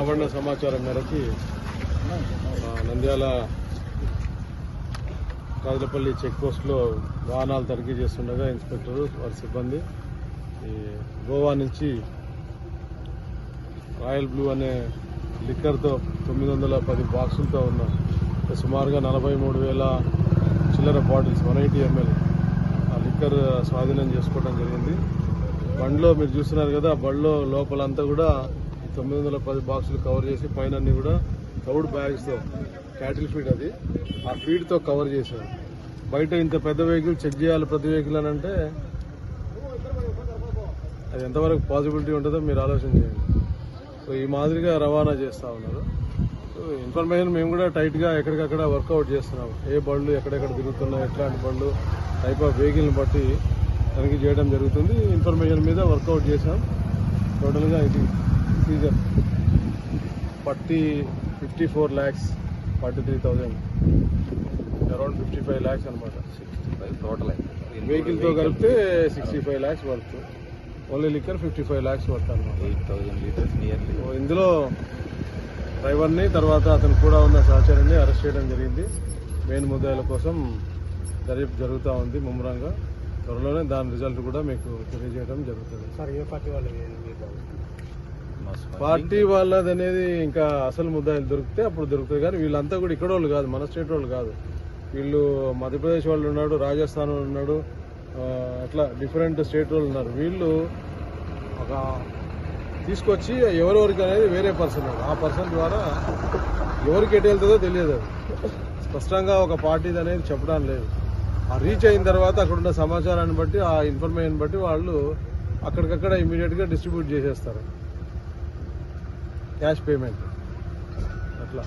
రాబడిన సమాచారం మేరకు నంద్యాల కాజలపల్లి చెక్ పోస్ట్లో వాహనాలు తనిఖీ చేస్తుండగా ఇన్స్పెక్టర్ వారి సిబ్బంది ఈ గోవా నుంచి రాయల్ బ్లూ అనే లిక్కర్తో తొమ్మిది వందల పది బాక్సులతో ఉన్న సుమారుగా నలభై మూడు వేల చిల్లర బాటిల్స్ వన్ ఎయిటీ ఎంఎల్ ఆ లిక్కర్ స్వాధీనం చేసుకోవడం జరిగింది. బండ్లో మీరు చూస్తున్నారు కదా బండ్లో లోపలంతా కూడా తొమ్మిది వందల పది బాక్సులు కవర్ చేసి పైన అన్ని కూడా కౌడ్ బ్యాగ్స్తో క్యాటిల్ ఫీడ్ అది. ఆ ఫీడ్తో కవర్ చేశారు. బయట ఇంత పెద్ద వెహికల్ చెక్ చేయాలి ప్రతి వెహికల్ అని అంటే అది ఎంతవరకు పాసిబిలిటీ ఉంటుందో మీరు ఆలోచన చేయండి. సో ఈ మాదిరిగా రవాణా చేస్తూ ఉన్నారు. సో ఇన్ఫర్మేషన్ మేము కూడా టైట్గా ఎక్కడికక్కడ వర్కౌట్ చేస్తున్నాం ఏ బళ్ళు ఎక్కడెక్కడ తిరుగుతున్నాయి ఎట్లాంటి బళ్ళు టైప్ ఆఫ్ వెహికల్ని బట్టి తనిఖీ చేయడం జరుగుతుంది. ఇన్ఫర్మేషన్ మీద వర్కౌట్ చేసాం టోటల్గా ఇది season forty fifty four lakhs forty three thousand around fifty five lakhs అనమాట టోటల్ వెహికల్తో కలిపితే sixty five lakhs worth only liquor fifty five lakhs worth అనమాట. ఎయిట్ థౌసండ్ లీటర్స్ నియర్లీ ఇందులో డ్రైవర్ని తర్వాత అతను కూడా ఉన్న సహచరుని అరెస్ట్ చేయడం జరిగింది. మెయిన్ ముద్దాయిల కోసం దర్యాప్తు జరుగుతూ ఉంది ముమ్మరంగా. త్వరలోనే దాని రిజల్ట్ కూడా మీకు తెలియజేయడం జరుగుతుంది. సార్ ఏ పార్టీ వాళ్ళు పార్టీ వాళ్ళది అనేది ఇంకా అసలు ముద్దాయిలు దొరికితే అప్పుడు దొరుకుతుంది. కానీ వీళ్ళంతా కూడా ఇక్కడ వాళ్ళు కాదు మన స్టేట్ వాళ్ళు కాదు. వీళ్ళు మధ్యప్రదేశ్ వాళ్ళు ఉన్నాడు రాజస్థాన్ వాళ్ళు ఉన్నాడు అట్లా డిఫరెంట్ స్టేట్ వాళ్ళు ఉన్నారు. వీళ్ళు ఒక తీసుకొచ్చి ఎవరెవరికి అనేది వేరే పర్సన్ ఆ పర్సన్ ద్వారా ఎవరికి ఎటు వెళ్తుందో తెలియదు అది. స్పష్టంగా ఒక పార్టీది అనేది చెప్పడం లేదు. ఆ రీచ్ అయిన తర్వాత అక్కడున్న సమాచారాన్ని బట్టి ఆ ఇన్ఫర్మేషన్ బట్టి వాళ్ళు అక్కడికక్కడ ఇమీడియట్గా డిస్ట్రిబ్యూట్ చేసేస్తారు. Cash payment. అట్లా.